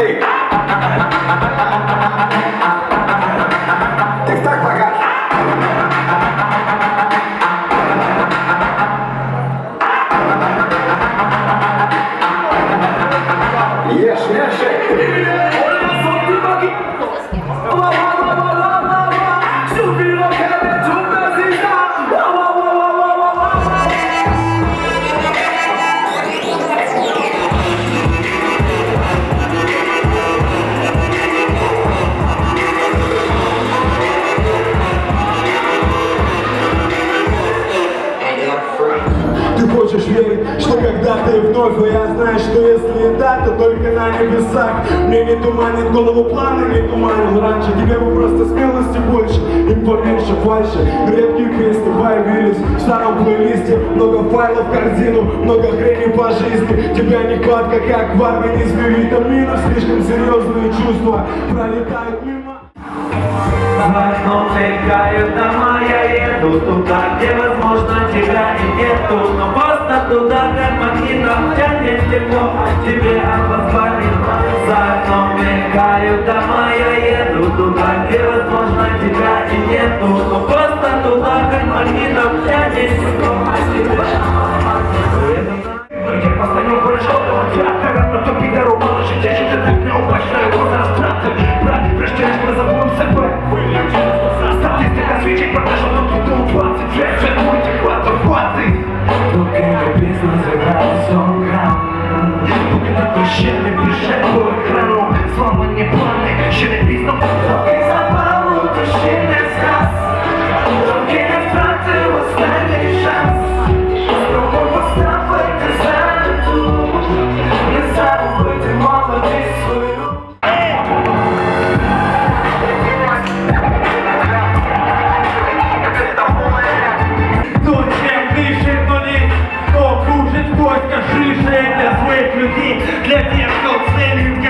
cantik. Вновь Но я знаю, что если и да, то только на небесах. Мне не туманит голову планы, не туманил раньше. Тебе бы просто смелости больше, им поменьше фальши. Редкие песни появились в старом плейлисте. Много файлов в корзину, много хрени по жизни. Тебя нехватка, как в организме витаминов Слишком серьезные чувства пролетают мимо. За окном мелькают дома, я еду туда, где возможно тебя и нету. Но просто туда, как магнитом тянет тепло, а тебе обозвонит За окном мелькают дома, я еду туда, где возможно тебя и нету сколько шише для своих людей, для тех, ценит какую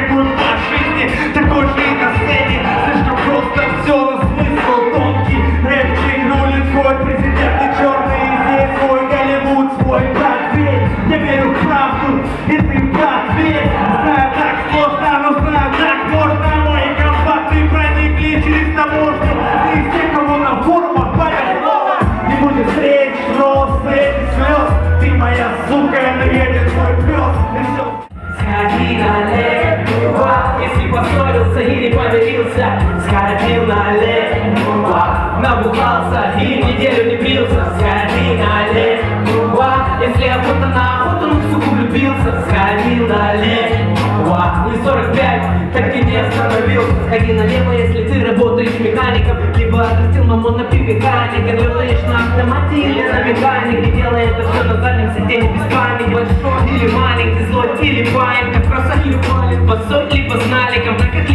или помирился Сходи налево Набухался и неделю не брился Сходи налево Если охота на охоту, ну в суку влюбился Сходи налево Не 45, так и не остановился Сходи налево, если ты работаешь механиком. Либо отрастил маму на пивеканике. Работаешь на автомате или на механике. Делай это все на заднем сиденье без паники Большой или маленький,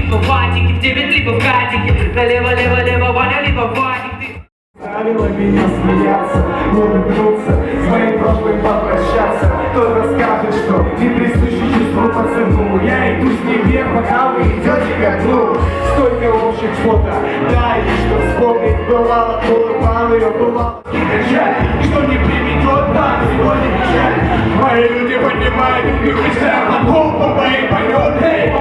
либо в ватике, в 9, либо в катике Налево, лево, лево, Ваня, либо Вадик Ты Заставила меня смеяться, улыбнуться, с моим прошлым попрощаться. Кто-то скажет, что не присущи чувству пацану. Я иду с ним пока вы идете ко дну. Столько общих фото, да, и что вспомнить бывало, улыбал ее, бывало и качать. И что не приведет нам сегодня печаль. Мои люди поднимают и кричат на пол, бомба и полет, эй,